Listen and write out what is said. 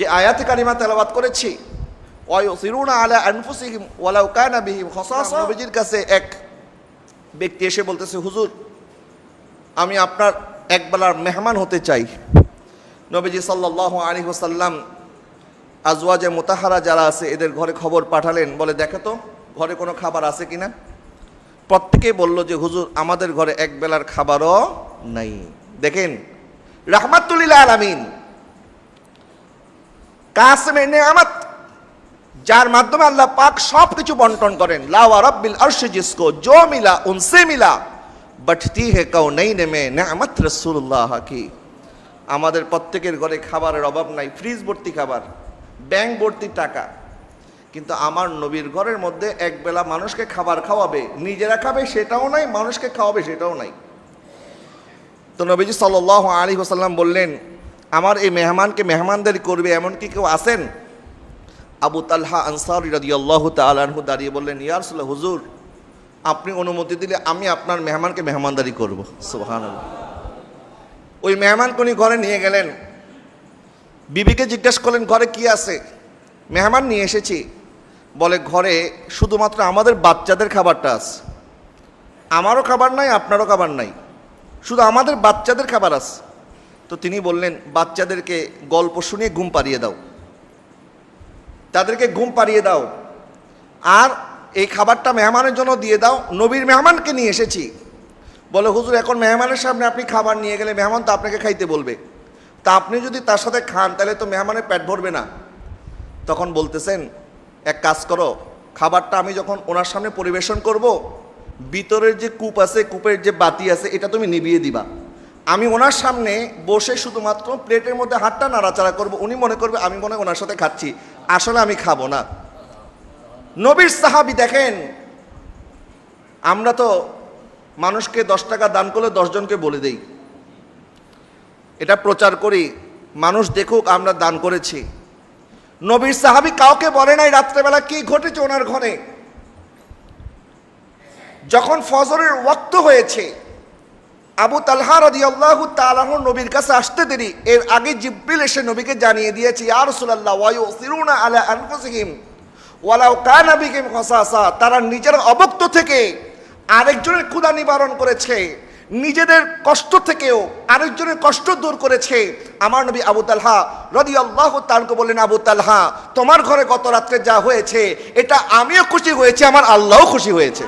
যে আয়াতে কারিমা তেলাবাত করেছি। আলা কাছে এক ব্যক্তি এসে বলতেছে, হুজুর, আমি আপনার একবেলার মেহমান হতে চাই। নবীজি সাল্লাল্লাহু আলাইহি ওয়াসাল্লাম আজওয়াজে মোতাহারা যারা আছে, এদের ঘরে খবর পাঠালেন। বলে, দেখো তো, ঘরে কোনো খাবার আছে কি না প্রত্যেকেই বলল যে, হুজুর, আমাদের ঘরে এক বেলার খাবারও নাই। দেখেন রাহমাতুল্লিল আলামিন। কাসমে নেয়ামত যার মাধ্যমে আল্লাহ পাক সব কিছু বন্টন করেন। লাওয়া রব্বিল আরশ জিসকো জো মিলা উনসে মিলা বটতি হে কাউ নেই নেমে নেয়ামত রসুল্লাহ কি। আমাদের প্রত্যেকের ঘরে খাবারের অভাব নাই, ফ্রিজ ভর্তি খাবার, ব্যাংক ভর্তি টাকা। কিন্তু আমার নবীর ঘরের মধ্যে একবেলা মানুষকে খাবার খাওয়াবে, নিজেরা খাবে সেটাও নাই, মানুষকে খাওয়াবে সেটাও নাই। তো নবীজি সাল্লাহ আলী হোসাল্লাম বললেন আমার এই মেহমানকে মেহমানদারি করবে এমন কি কেউ আসেন আবু তালহা আনসার রাদিয়াল্লাহু তাআলাহু দাঁড়িয়ে বললেন ইয়ারসুল্লাহ হুজুর, আপনি অনুমতি দিলে আমি আপনার মেহমানকে মেহমানদারি করব। সুবহানাল্লাহ। ওই মেহমান কোনি ঘরে নিয়ে গেলেন? বিবিকে জিজ্ঞেস করলেন, ঘরে কি আছে? মেহমান নিয়ে এসেছি। বলে, ঘরে শুধুমাত্র আমাদের বাচ্চাদের খাবারটা আছে। আমারও খাবার নাই, আপনারও খাবার নাই। শুধু আমাদের বাচ্চাদের খাবার আছে। তো তিনি বললেন, বাচ্চাদেরকে গল্প শুনিয়ে ঘুম পাড়িয়ে দাও। তাদেরকে ঘুম পাড়িয়ে দাও। আর এই খাবারটা মেহমানের জন্য দিয়ে দাও। নবীর মেহমানকে নিয়ে এসেছি। বলে, হুজুর, এখন মেহমানের সামনে আপনি খাবার নিয়ে গেলে মেহমান তো আপনাকে খাইতে বলবে। তা আপনি যদি তার সাথে খান, তাহলে তো মেহমানের পেট ভরবে না। তখন বলতেছেন, এক কাজ করো, খাবারটা আমি যখন ওনার সামনে পরিবেশন করব, ভিতরের যে কূপ আছে, কূপের যে বাতি আছে, এটা তুমি নিভিয়ে দিবা। আমি ওনার সামনে বসে শুধুমাত্র প্লেটের মধ্যে হাতটা নাড়াচাড়া করব, উনি মনে করবে আমি মনে ওনার সাথে খাচ্ছি। আসলে আমি খাব না। নবীর সাহাবি দেখেন, আমরা তো মানুষকে দশ টাকা দান করলে দশজনকে বলে দেই। এটা প্রচার করি, মানুষ দেখুক আমরা দান করেছি। নবীর সাহাবি কাউকে বলে নাই রাত্রেবেলা কি ঘটেছে ওনার ঘরে। যখন ফজরের ওয়াক্ত হয়েছে আবু তালহা রদি আল্লাহ তালাহ নবীর কাছে আসতে দেরি। এর আগে জিব্রিল এসে নবীকে জানিয়ে দিয়েছে, ইয়া রাসূলুল্লাহ ওয়ায়ু সিরুনা আলা আনফুসিহিম, ওয়ালাউ কানা বিহিম খাসাসা। তারা নিজের অবক্ত থেকে আরেকজনের ক্ষুধা নিবারণ করেছে, নিজেদের কষ্ট থেকেও আরেকজনের কষ্ট দূর করেছে। আমার নবী আবু তালহা রদি আল্লাহ তালকে বললেন, আবু তালহা, তোমার ঘরে গত রাত্রে যা হয়েছে, এটা আমিও খুশি হয়েছে, আমার আল্লাহও খুশি হয়েছে।